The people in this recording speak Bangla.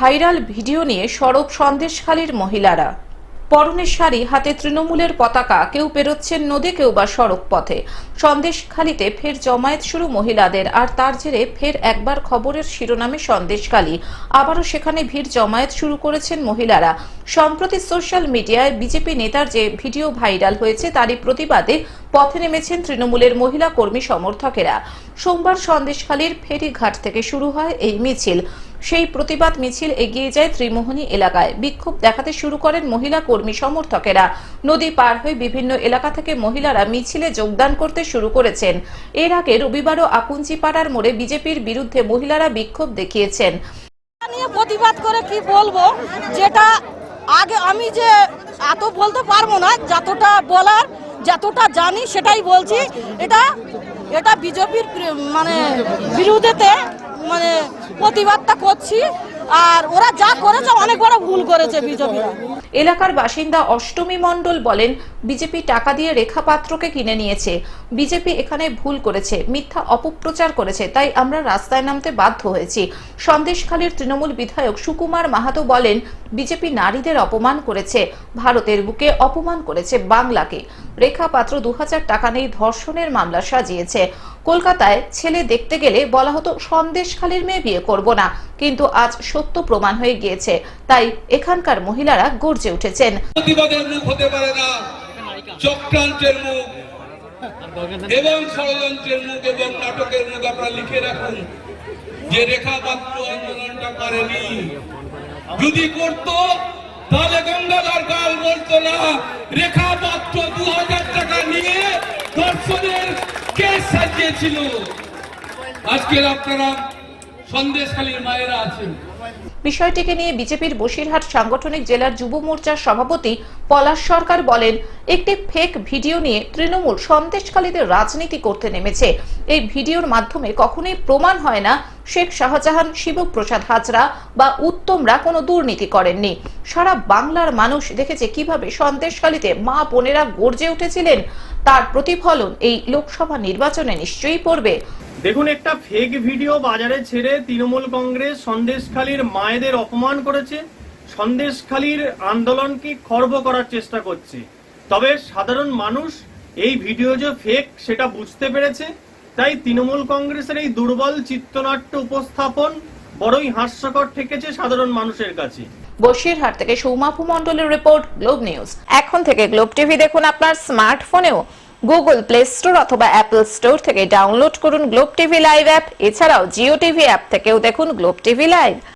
ভাইরাল ভিডিও নিয়ে সরব সন্দেশখালীর মহিলারা। পরনের শাড়ি, হাতে তৃণমূলের পতাকা, কেউ পেরোচ্ছেন নদী, কেউ বা সড়ক পথে সন্দেশখালীতে ফের জমায়েত শুরু মহিলাদের, আর তার জেরে ফের একবার খবরের শিরোনামে সন্দেশখালী। আবারও সেখানে ভিড় জমায়েত শুরু করেছেন মহিলারা। সম্প্রতি সোশ্যাল মিডিয়ায় বিজেপি নেতার যে ভিডিও ভাইরাল হয়েছে, তারই প্রতিবাদে পথে নেমেছেন তৃণমূলের মহিলা কর্মী সমর্থকেরা। সোমবার সন্দেশখালীর ফেরিঘাট থেকে শুরু হয় এই মিছিল। সেই প্রতিবাদ মিছিল এগিয়ে যায় ত্রিমোহনী এলাকায়। বিক্ষোভ দেখাতে শুরু করেন মহিলা কর্মী সমর্থকেরা। নদী পার হয়ে বিভিন্ন এলাকা থেকে মহিলারা মিছিলে যোগদান করতে শুরু করেছেন। এর আগে রবিবারও আকুঞ্চিপাড়ার মোড়ে বিজেপির বিরুদ্ধে মহিলারা বিক্ষোভ দেখিয়েছেন। নিয়ে প্রতিবাদ করে কি বলব? যেটা আগে আমি যে এত বলতে পারব না, যতটা বলার যতটা জানি সেটাই বলছি। এটা এটা বিজেপির মানে বিরুদ্ধেতে মানে প্রতিবাদটা করছি। আর ওরা যা করেছে, অনেক বড় ভুল করেছে বিজেপিরা। এলাকার বাসিন্দা অষ্টমী মণ্ডল বলেন, বিজেপি টাকা দিয়ে রেখা পাত্রকে কিনে নিয়েছে। বিজেপি এখানে ভুল করেছে, মিথ্যা অপপ্রচার করেছে, তাই আমরা রাস্তায় নামতে বাধ্য হয়েছি। সন্দেশখালীর তৃণমূল বিধায়ক সুকুমার মাহাতো বলেন, বিজেপি নারীদের অপমান করেছে, ভারতের বুকে অপমান করেছে বাংলাকে। রেখা পাত্র দু টাকা নেই ধর্ষণের মামলা সাজিয়েছে। কলকাতায় ছেলে দেখতে গেলে বলা হতো, সন্দেশখালীর মেয়ে বিয়ে করব না। কিন্তু আজ সত্য প্রমাণ হয়ে গিয়েছে। তাই এখানকার মহিলারা গর্জে উঠেছেন। এবং ষড়যন্ত্রের মুখ এবং নাটকের মুখ আপনারা লিখে রাখুন। যে রেখা পাত্র আন্দোলনটা করেনি যদি করত, তাহলে গঙ্গাধর কাল বলতো না, রেখা পাত্র দু হাজার টাকা নিয়ে সাজিয়েছিল আজকের আপনারা সন্দেশখালীর মায়েরা আছেন। বিষয়টিকে নিয়ে বিজেপির বসিরহাট সাংগঠনিক জেলার যুব মোর্চার সভাপতি পলাশ সরকার বলেন, একটি ফেক ভিডিও নিয়ে তৃণমূল সন্দেশকালীদের রাজনীতি করতে নেমেছে। এই ভিডিওর মাধ্যমে কখনোই প্রমাণ হয় না শেখ শাহজাহান, শিবপ্রসাদ হাজরা বা উত্তমরা কোনো দুর্নীতি করেননি। সারা বাংলার মানুষ দেখেছে কীভাবে সন্দেশখালীতে মা বোনেরা গর্জে উঠেছিলেন। তার প্রতিফলন এই লোকসভা নির্বাচনে নিশ্চয়ই পড়বে। দেখুন, একটা ফেক ভিডিও বাজারে ছেড়ে তৃণমূল কংগ্রেস সন্দেশখালীর মায়েদের অপমান করেছে। সন্দেশখালীর আন্দোলনকে খর্ব করার চেষ্টা করছে। তবে সাধারণ মানুষ এই ভিডিও যে ফেক সেটা বুঝতে পেরেছে। তাই তৃণমূল কংগ্রেসের এই দুর্বল চিত্রনাট্য উপস্থাপন বড়ই হাস্যকর ঠেকেছে সাধারণ মানুষের কাছে। বসিরহাট থেকে সৌমাফু মন্ডলের রিপোর্ট, গ্লোব নিউজ। এখন থেকে গ্লোব টিভি দেখুন আপনার স্মার্টফোনেও। গুগল প্লে স্টোর অথবা অ্যাপল স্টোর থেকে ডাউনলোড করুন গ্লোব টিভি লাইভ অ্যাপ। এছাড়াও জিও টিভি অ্যাপ থেকেও দেখুন গ্লোব টিভি লাইভ।